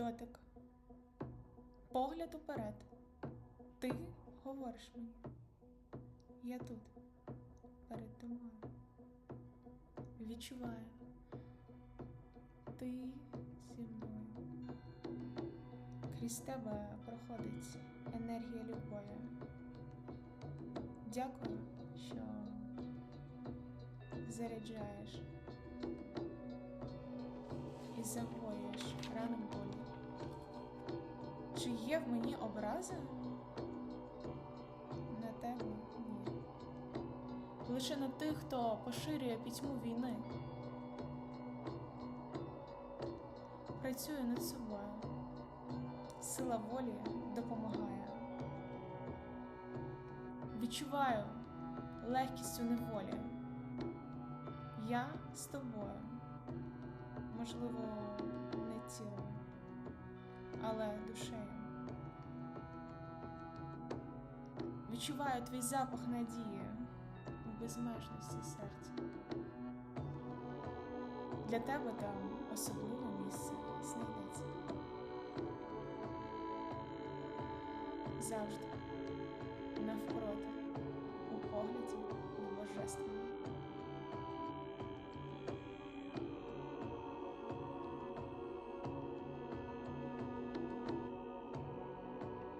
Дотик. Погляд уперед. Ти говориш мені. Я тут, перед тобою. Відчуваю. Ти зі мною. Крізь тебе проходить енергія любові. Дякую, що заряджаєш і загоюєш рани болі. Чи є в мені образа? На тебе ні. Лише на тих, хто поширює пітьму війни. Працюю над собою. Сила волі допомагає. Відчуваю легкість у неволі. Я з тобою. Можливо, не тілом, але душею. Відчуваю твій запах надії у безмежності серця. Для тебе там особливе місце знайдеться. Завжди навпроти